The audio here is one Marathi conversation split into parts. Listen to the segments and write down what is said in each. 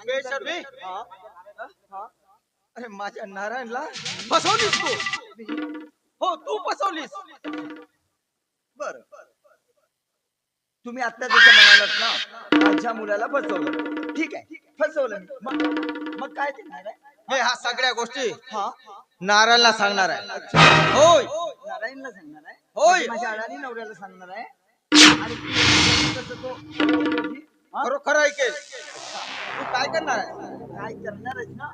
हा? हा? अरे माझ्या नारायणला फसवलीस तू? हो तू फसवलीस. बर. तुम्ही आता जसं म्हणालात ना माझ्या मुलाला फसवलं. ठीक आहे फसवलं मग मग काय ते नारायण? मी ह्या सगळ्या गोष्टी हा? नारायणला सांगणार आहे. होय. नारायणला सांगणार आहे. होय. म्हणजे माझ्या अडाणी नवऱ्याला सांगणार आहे. आणि हा? खरोखर ऐकेल. तू काय करणार आहे? काय करणारच ना?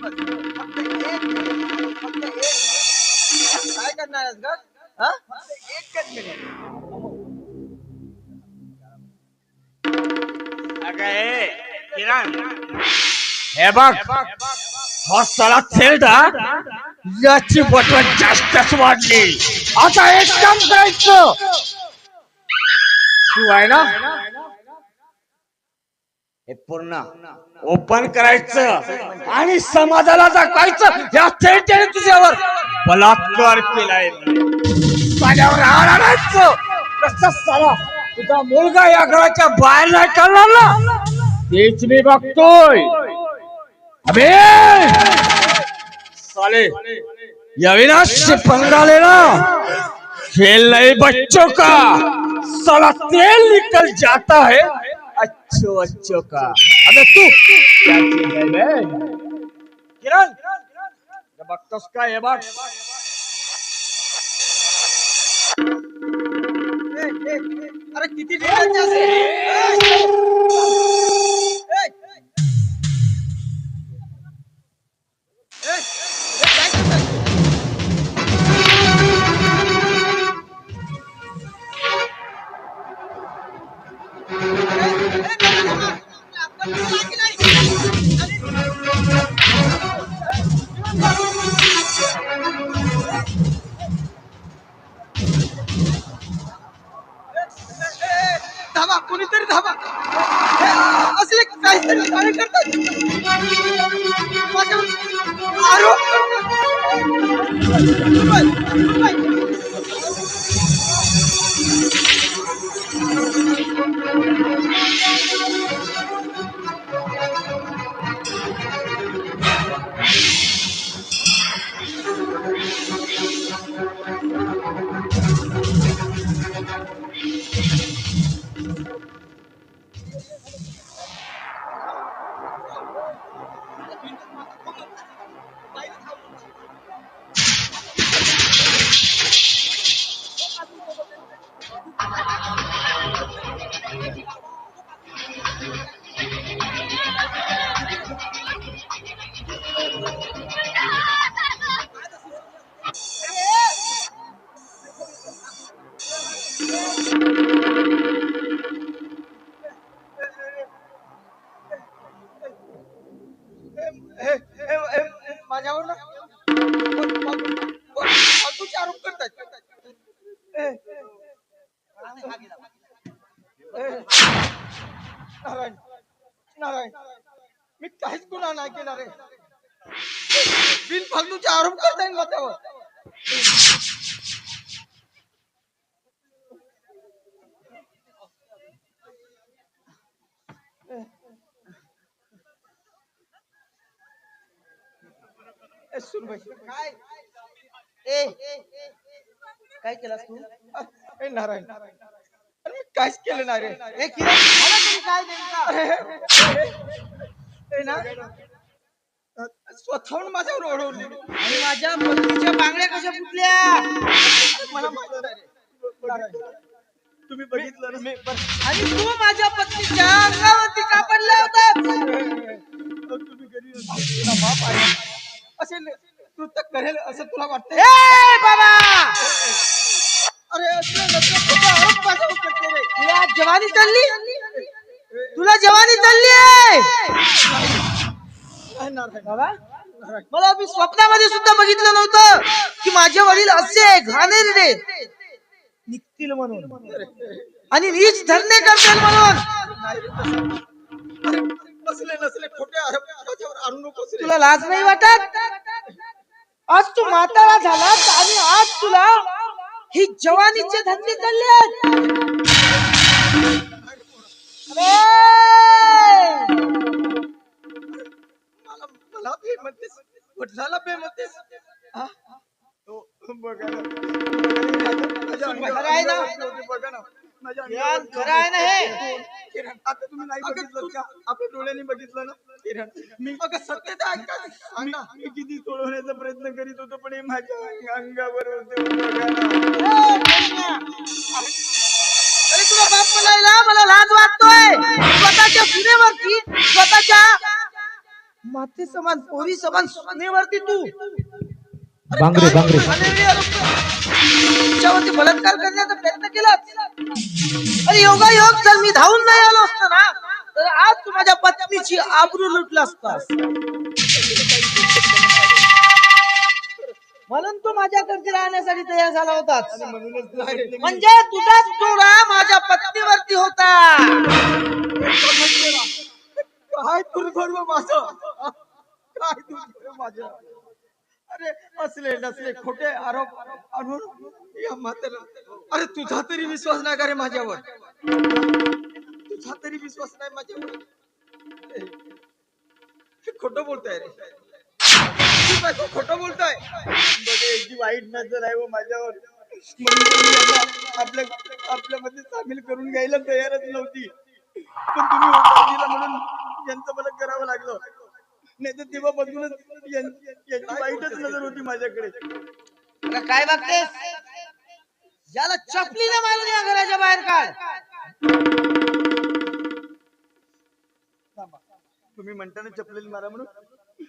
बस. फक्त एक मिनिट. फक्त एक मिनिट. काय करणार आहेस ग? हा? फक्त एकच मिनिट. अगं हे, किरण. हे बघ. हा साला याची बटन जास्तच वाढली. आता एक काम करायचं. तू आहे ना? हे पूर्ण ओपन करायचं आणि समाजाला दाखवायचं या थेटने तुझ्यावर बलात्कार केलाय. माझ्यावर हार आणायचं. कसं साला तुझा मुलगा या घराच्या बाहेर नाही काढला ना? तेच मी बघतोय. अबे! साले ये अविनाश से पंगा खेल नाही बच्चों का? साला तेल निकल जाता है. अच्छो अच्छो का। अबे तू क्या चीज है बे? किरण ये बघतोस का हे बघ अरे किती लिहायचे असेल? धावा कोणीतरी धावा ए, असले काहीतरी काय करतात माझ्यावर आरोप नारायण मी काहीच गुन्हा नाही केला रे. बिन फालतूचे आरोप माझ्यावर ए, सुनबाई काय? ए काय केलास तू? नारायण. मी काहीच केलं नाही रे. किरण मला तरी काय नेमका? ना. स्वतःहून माझ्यावर ओढवली. आणि माझ्या पत्नीच्या बांगड्या कशा फुटल्या? मला माहीत नाही रे. नारायण, तुम्ही बघितलं ना? आणि तू माझ्या पत्नीच्या अंगावरती का पडला होता तुम्ही घरी नसताना तुला बाप आहे. असे कृत्य करेल असं तुला वाटतंय? बाबा! अरे जवानी चालली तुला जवानी चालली आहे? बाबा? मला मी स्वप्नामध्ये सुद्धा बघितलं नव्हतं की माझे वडील असे घाणेरडे निघतील म्हणून. आणि नीच धरणे करतील म्हणून. नसले नसले खोटे तुला लाज नाही वाटत? आज तू म्हातारा झालास आणि आज तुला ही जवानीचे धंदे चालले आहेत. खरं आहे ना? आता तुम्ही नाही का? आपल्या डोळ्यांनी बघितलं ना? किरण मी अगं सत्यता ऐका. मी किती सोडवण्याचा प्रयत्न करीत होतो पण हे माझ्या अंगावर होते स्वतःच्या सुनेवरती स्वतःच्या माते समान पोरी समान सुनेवरती तू. बांगरे, बांगरे. तिच्यावरती बलात्कार करण्याचा प्रयत्न केलाच अरे योगा योग जर मी धावून नाही आलो असतो ना तर आज तू माझ्या पत्नीची आबरू लुटला असतास. म्हणून तू माझ्याकडे राहण्यासाठी तयार झाला मी- म्हणजे तुझाच डोळा माझ्या पत्नीवरती होता. काय दुर्दैव माझं. काय दुर्दैव माझं. अरे असले नसले खोटे आरोप आणून या मात्र अरे तुझा तरी विश्वास नाही का रे माझ्यावर? तुझा तरी विश्वास नाही माझ्यावर. खोट बोलताय रे. खोट बोलताय. बघे वाईट नजर आहे हो माझ्यावर. आपल्या आपल्यामध्ये सामील करून घ्यायला तयारच नव्हती. पण तुम्ही होकार दिला म्हणून यांचं मला करावं लागलं. नाही तर तेव्हापासूनच यां- याची वाईटच नजर होती माझ्याकडे. अरे काय बघतेस? ज्याला चपलीने मारून या घराच्या बाहेर काढ. थांबा. तुम्ही म्हणताना चपलेल मारा म्हणून.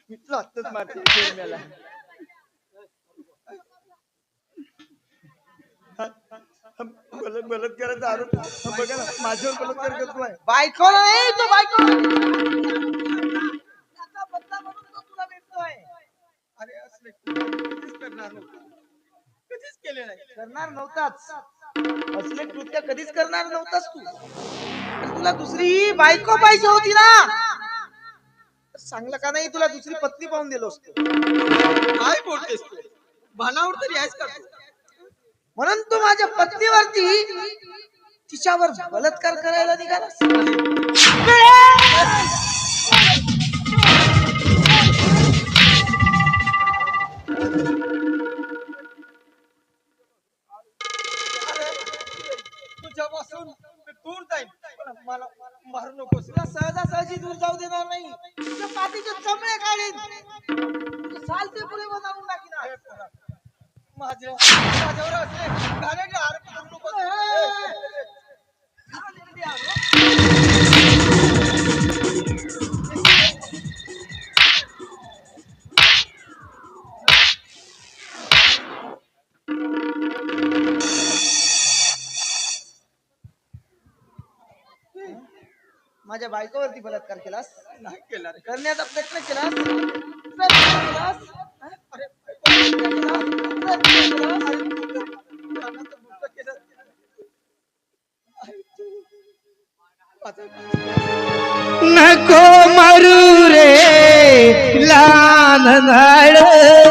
मी आत्ताच मारते. हा, बलात्- बलात्काराचा आरोप बघा ना माझ्यावर बलात्कार करतोय बायकोला नाही तो बायको त्याचा बदला म्हणून तो तुला भेटतोय अरे असले कधीच करणार नव्हतं. कधीच केले नाही. करणार नव्हताच. असले कृत्य कधीच करणार नव्हतास तू. तुला दुसरी बायको पाहिजे होती ना. तर चांगलं का नाही तुला दुसरी पत्नी पाहून दिलो असतो. काय बोलतेस तू? भानावर तरी आहेस का तू? म्हणून तू माझ्या पत्नीवरती तिच्यावर बलात्कार करायला निघालास. तुझ्यापासून मी दूर जाईन. पण मला मारू नकोस. तुला सहजासहजी दूर जाऊ देणार नाही. तुझ्या पाठीचे चमडे काढीन. चालते पुढे बनवून माझ्या माझ्यावर असले घाणेरडे आरोप करू नकोस. ए, ए, ए, माझ्या बायकोवरती बलात्कार केलास? नाही केला करण्याचा प्रयत्न केलास? केलास? नको मरू रे लहान झाड